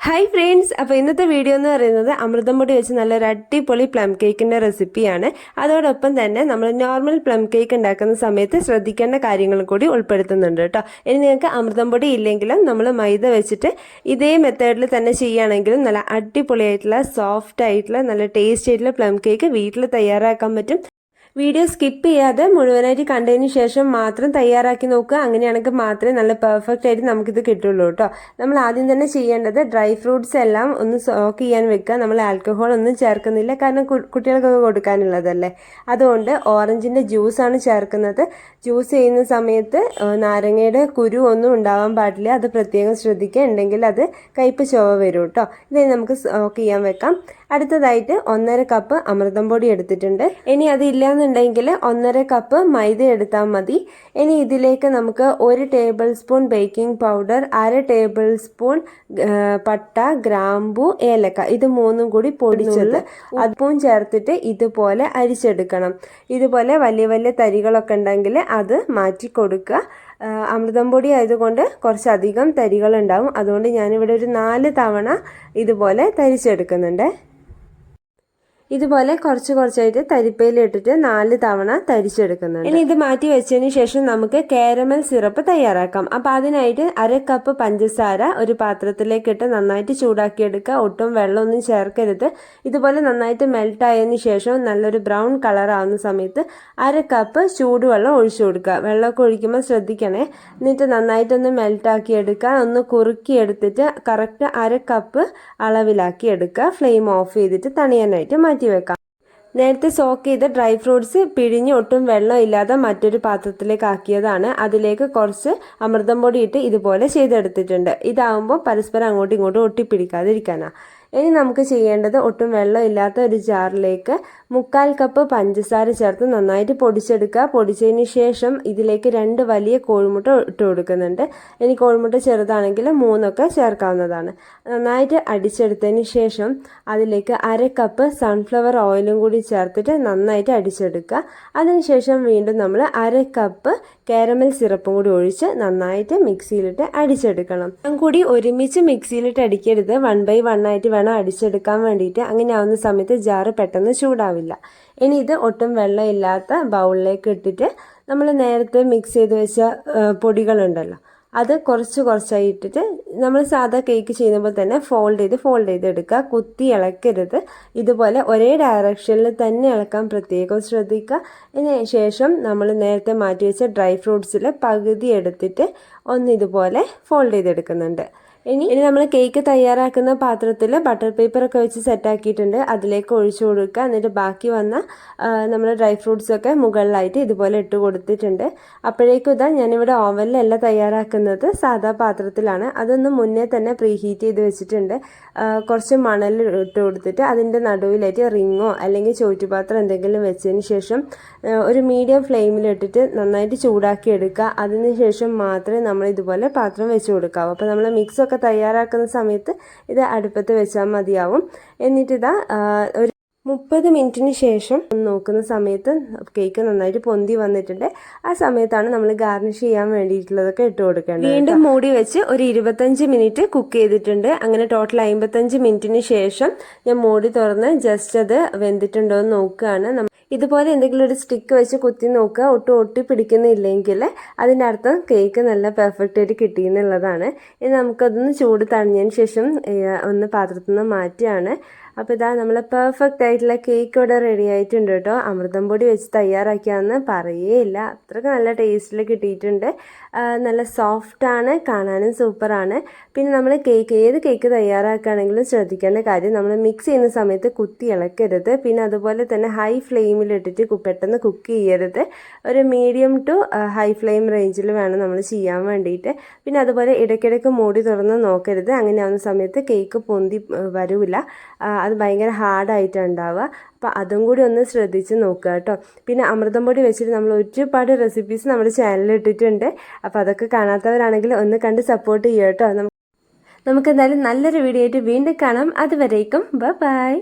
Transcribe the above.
Hi friends അപ്പോൾ ഇന്നത്തെ video എന്ന് പറയുന്നത് അമൃതം പൊടി വെച്ച് നല്ലൊരു അടിപൊളി പ്ലം കേക്കിന്റെ റെസിപ്പിയാണ് അതോടൊപ്പം തന്നെ നമ്മൾ നോർമൽ പ്ലം കേക്ക് ഉണ്ടാക്കുന്ന സമയത്ത് ശ്രദ്ധിക്കേണ്ട കാര്യങ്ങളും കൂടി ഉൾപ്പെടുത്തുന്നുണ്ട് കേട്ടോ. ഇനി നിങ്ങൾക്ക് അമൃതം പൊടി ഇല്ലെങ്കിലും നമ്മൾ മൈദ വെച്ചിട്ട് ഇതേ മെത്തേഡിൽ തന്നെ ചെയ്യുകയാണെങ്കിലും നല്ല അടിപൊളിയായിട്ടുള്ള സോഫ്റ്റ് ആയിട്ടുള്ള നല്ല ടേസ്റ്റ് ആയിട്ടുള്ള പ്ലം കേക്ക് വീട്ടിൽ തയ്യാറാക്കാൻ പറ്റും. വീഡിയോ സ്കിപ്പ് ചെയ്യാതെ മുഴുവനായിട്ട് കണ്ടതിന് ശേഷം മാത്രം തയ്യാറാക്കി നോക്കുക. അങ്ങനെയാണെങ്കിൽ മാത്രമേ നല്ല പെർഫെക്റ്റ് ആയിട്ട് നമുക്കിത് കിട്ടുള്ളൂ കേട്ടോ. നമ്മൾ ആദ്യം തന്നെ ചെയ്യേണ്ടത് ഡ്രൈ ഫ്രൂട്ട്സ് എല്ലാം ഒന്ന് സോക്ക് ചെയ്യാൻ വെക്കുക. നമ്മൾ ആൽക്കഹോൾ ഒന്നും ചേർക്കുന്നില്ല. കാരണം കുട്ടികൾക്കൊക്കെ കൊടുക്കാനുള്ളതല്ലേ. അതുകൊണ്ട് ഓറഞ്ചിന്റെ ജ്യൂസാണ് ചേർക്കുന്നത്. ജ്യൂസ് ചെയ്യുന്ന സമയത്ത് നാരങ്ങയുടെ കുരു ഒന്നും ഉണ്ടാവാൻ പാടില്ല. അത് പ്രത്യേകം ശ്രദ്ധിക്കുക. ഉണ്ടെങ്കിൽ അത് കയ്പ് ചുവ വരും കേട്ടോ. ഇത് നമുക്ക് സോക്ക് ചെയ്യാൻ വെക്കാം. അടുത്തതായിട്ട് ഒന്നര കപ്പ് അമൃതം പൊടി എടുത്തിട്ടുണ്ട്. ഇനി അതില്ല എന്നുണ്ടെങ്കിൽ ഒന്നര കപ്പ് മൈദ എടുത്താൽ മതി. ഇനി ഇതിലേക്ക് നമുക്ക് ഒരു ടേബിൾ സ്പൂൺ ബേക്കിംഗ് പൗഡർ അര ടേബിൾ സ്പൂൺ പട്ട ഗ്രാമ്പു ഏലക്ക ഇത് മൂന്നും കൂടി പൊടിച്ചത് അതും ചേർത്തിട്ട് ഇതുപോലെ അരിച്ചെടുക്കണം. ഇതുപോലെ വലിയ വലിയ തരികളൊക്കെ ഉണ്ടെങ്കിൽ അത് മാറ്റി കൊടുക്കുക. അമൃതം പൊടി ആയതുകൊണ്ട് കുറച്ചധികം തരികളുണ്ടാവും. അതുകൊണ്ട് ഞാനിവിടെ ഒരു നാല് തവണ ഇതുപോലെ തരിച്ചെടുക്കുന്നുണ്ട്. ഇതുപോലെ കുറച്ച് കുറച്ചായിട്ട് തരിപ്പയിലിട്ടിട്ട് നാല് തവണ തരിച്ചെടുക്കുന്നുണ്ട്. ഇനി ഇത് മാറ്റി വെച്ചതിന് ശേഷം നമുക്ക് കാരമൽ സിറപ്പ് തയ്യാറാക്കാം. അപ്പോൾ അതിനായിട്ട് അര കപ്പ് പഞ്ചസാര ഒരു പാത്രത്തിലേക്ക് ഇട്ട് നന്നായിട്ട് ചൂടാക്കിയെടുക്കുക. ഒട്ടും വെള്ളമൊന്നും ചേർക്കരുത്. ഇതുപോലെ നന്നായിട്ട് മെൽട്ട് ആയതിനു ശേഷം നല്ലൊരു ബ്രൗൺ കളർ ആവുന്ന സമയത്ത് അര കപ്പ് ചൂടുവെള്ളം ഒഴിച്ചു കൊടുക്കുക. വെള്ളമൊക്കെ ഒഴിക്കുമ്പോൾ ശ്രദ്ധിക്കണേ. എന്നിട്ട് നന്നായിട്ടൊന്ന് മെൽട്ടാക്കി എടുക്കുക ഒന്ന് കുറുക്കി എടുത്തിട്ട് കറക്റ്റ് അര കപ്പ് അളവിലാക്കി എടുക്കുക ഫ്ലെയിം ഓഫ് ചെയ്തിട്ട് തണിയാനായിട്ട് മാറ്റി മാറ്റി വെക്കാം നേരത്തെ സോക്ക് ചെയ്ത ഡ്രൈ ഫ്രൂട്ട്സ് പിഴിഞ്ഞ് ഒട്ടും വെള്ളം ഇല്ലാതെ മറ്റൊരു പാത്രത്തിലേക്ക് ആക്കിയതാണ്. അതിലേക്ക് കുറച്ച് അമൃതം പൊടി ഇട്ട് ഇതുപോലെ ചെയ്തെടുത്തിട്ടുണ്ട്. ഇതാവുമ്പോൾ പരസ്പരം അങ്ങോട്ടും ഇങ്ങോട്ടും ഒട്ടിപ്പിടിക്കാതിരിക്കാനാണ് ഇനി നമുക്ക് ചെയ്യേണ്ടത് ഒട്ടും വെള്ളം ഇല്ലാത്ത ഒരു ജാറിലേക്ക് മുക്കാൽ കപ്പ് പഞ്ചസാര ചേർത്ത് നന്നായിട്ട് പൊടിച്ചെടുക്കുക. പൊടിച്ചതിന് ശേഷം ഇതിലേക്ക് രണ്ട് വലിയ കോഴിമുട്ട ഇട്ട് കൊടുക്കുന്നുണ്ട്. ഇനി കോഴിമുട്ട ചെറുതാണെങ്കിൽ മൂന്നൊക്കെ ചേർക്കാവുന്നതാണ്. നന്നായിട്ട് അടിച്ചെടുത്തതിന് ശേഷം അതിലേക്ക് അര കപ്പ് സൺഫ്ലവർ ഓയിലും കൂടി ചേർത്തിട്ട് നന്നായിട്ട് അടിച്ചെടുക്കുക. അതിനുശേഷം വീണ്ടും നമ്മൾ അര കപ്പ് കാരമൽ സിറപ്പും കൂടി ഒഴിച്ച് നന്നായിട്ട് മിക്സിയിലിട്ട് അടിച്ചെടുക്കണം. കൂടി ഒരുമിച്ച് മിക്സിയിലിട്ട് അടിക്കരുത്. വൺ ബൈ വൺ ആയിട്ട് വേണം അടിച്ചെടുക്കാൻ വേണ്ടിയിട്ട്. അങ്ങനെ ആവുന്ന സമയത്ത് ജാറ് പെട്ടെന്ന് ചൂടാവില്ല. ഇനി ഇത് ഒട്ടും വെള്ളമില്ലാത്ത ബൗളിലേക്ക് ഇട്ടിട്ട് നമ്മൾ നേരത്തെ മിക്സ് ചെയ്ത് വെച്ച പൊടികളുണ്ടല്ലോ അത് കുറച്ച് കുറച്ചായി ഇട്ടിട്ട് നമ്മൾ സാധാ കേക്ക് ചെയ്യുമ്പോൾ തന്നെ ഫോൾഡ് ചെയ്ത് ഫോൾഡ് ചെയ്ത് എടുക്കുക. കുത്തി ഇളക്കരുത്. ഇതുപോലെ ഒരേ ഡയറക്ഷനിൽ തന്നെ ഇളക്കാൻ പ്രത്യേകം ശ്രദ്ധിക്കുക. ഇതിന് ശേഷം നമ്മൾ നേരത്തെ മാറ്റി വെച്ച ഡ്രൈ ഫ്രൂട്ട്സിൽ പകുതി എടുത്തിട്ട് ഒന്ന് ഇതുപോലെ ഫോൾഡ് ചെയ്തെടുക്കുന്നുണ്ട്. ഇനി ഇനി നമ്മൾ കേക്ക് തയ്യാറാക്കുന്ന പാത്രത്തിൽ ബട്ടർ പേപ്പർ പേപ്പറൊക്കെ വെച്ച് സെറ്റാക്കിയിട്ടുണ്ട് അതിലേക്ക് ഒഴിച്ചു കൊടുക്കുക. എന്നിട്ട് ബാക്കി വന്ന നമ്മൾ ഡ്രൈ ഫ്രൂട്ട്സ് ഒക്കെ മുകളിലായിട്ട് ഇതുപോലെ ഇട്ട് കൊടുത്തിട്ടുണ്ട്. അപ്പോഴേക്കും ഇതാ ഞാനിവിടെ ഓവനിലല്ല തയ്യാറാക്കുന്നത്. സാധാ പാത്രത്തിലാണ്. അതൊന്ന് മുന്നേ തന്നെ പ്രീ ഹീറ്റ് ചെയ്ത് വെച്ചിട്ടുണ്ട്. കുറച്ച് മണൽ ഇട്ട് കൊടുത്തിട്ട് അതിന്റെ നടുവിലായിട്ട് റിങ്ങോ അല്ലെങ്കിൽ ചോറ്റുപാത്രം എന്തെങ്കിലും വെച്ചതിന് ശേഷം ഒരു മീഡിയം ഫ്ലെയിമിലിട്ടിട്ട് നന്നായിട്ട് ചൂടാക്കി എടുക്കുക. അതിന് ശേഷം മാത്രമേ നമ്മൾ ഇതുപോലെ പാത്രം വെച്ച് കൊടുക്കാവൂ. അപ്പോൾ നമ്മൾ മിക്സൊക്കെ തയ്യാറാക്കുന്ന സമയത്ത് ഇത് അടുപ്പത്ത് വെച്ചാൽ മതിയാവും. എന്നിട്ടിതാ ഒരു മുപ്പത് മിനിറ്റിന് ശേഷം നോക്കുന്ന സമയത്ത് കേക്ക് നന്നായിട്ട് പൊന്തി വന്നിട്ടുണ്ട്. ആ സമയത്താണ് നമ്മൾ ഗാർണിഷ് ചെയ്യാൻ വേണ്ടിയിട്ടുള്ളതൊക്കെ ഇട്ട് കൊടുക്കേണ്ടത് വീണ്ടും മൂടി വെച്ച് ഒരു ഇരുപത്തഞ്ച് മിനിറ്റ് കുക്ക് ചെയ്തിട്ടുണ്ട്. അങ്ങനെ ടോട്ടൽ അമ്പത്തഞ്ച് മിനിറ്റിന് ശേഷം ഞാൻ മൂടി തുറന്ന് ജസ്റ്റ് അത് വെന്തിട്ടുണ്ടോ എന്ന് നോക്കുകയാണ്. ഇതുപോലെ എന്തെങ്കിലും ഒരു സ്റ്റിക്ക് വെച്ച് കുത്തി നോക്കുക. ഒട്ടും ഒട്ടി പിടിക്കുന്നില്ലെങ്കിൽ അതിന്റെ അർത്ഥം കേക്ക് നല്ല പെർഫെക്റ്റ് ആയിട്ട് കിട്ടി എന്നുള്ളതാണ്. ഇനി നമുക്കതൊന്ന് ചൂട് തണിഞ്ഞതിന് ശേഷം ഒന്ന് പാത്രത്തിൽ നിന്ന് മാറ്റിയാണ്. അപ്പോൾ ഇതാ നമ്മൾ പെർഫെക്റ്റ് ആയിട്ടുള്ള കേക്ക് ഇവിടെ റെഡി ആയിട്ടുണ്ട് കേട്ടോ. അമൃതം പൊടി വെച്ച് തയ്യാറാക്കിയാന്ന് പറയേയില്ല. അത്രയ്ക്ക് നല്ല ടേസ്റ്റിൽ കിട്ടിയിട്ടുണ്ട്. നല്ല സോഫ്റ്റാണ് കാണാനും സൂപ്പറാണ് പിന്നെ നമ്മൾ കേക്ക് ഏത് കേക്ക് തയ്യാറാക്കുകയാണെങ്കിലും ശ്രദ്ധിക്കേണ്ട കാര്യം നമ്മൾ മിക്സ് ചെയ്യുന്ന സമയത്ത് കുത്തി ഇളക്കരുത്. പിന്നെ അതുപോലെ തന്നെ ഹൈ ഫ്ലെയിമിലിട്ടിട്ട് പെട്ടെന്ന് കുക്ക് ചെയ്യരുത്. ഒരു മീഡിയം ടു ഹൈ ഫ്ലെയിം റേഞ്ചിൽ വേണം നമ്മൾ ചെയ്യാൻ വേണ്ടിയിട്ട്. പിന്നെ അതുപോലെ ഇടയ്ക്കിടയ്ക്ക് മൂടി തുറന്ന് നോക്കരുത്. അങ്ങനെ ആവുന്ന സമയത്ത് കേക്ക് പൊന്തി വരില്ല അത് ഭയങ്കര ഹാർഡായിട്ടാണ് ഉണ്ടാവുക അപ്പോൾ അതും കൂടി ഒന്ന് ശ്രദ്ധിച്ച് നോക്കുക കേട്ടോ. പിന്നെ അമൃതം പൊടി വെച്ചിട്ട് നമ്മൾ ഒരുപാട് റെസിപ്പീസ് നമ്മുടെ ചാനലിൽ ഇട്ടിട്ടുണ്ട്. അപ്പോൾ അതൊക്കെ കാണാത്തവരാണെങ്കിൽ ഒന്ന് കണ്ട് സപ്പോർട്ട് ചെയ്യുക കേട്ടോ. നമുക്ക് എന്തായാലും നല്ലൊരു വീഡിയോ ആയിട്ട് വീണ്ടും കാണാം. അതുവരേക്കും. ബൈ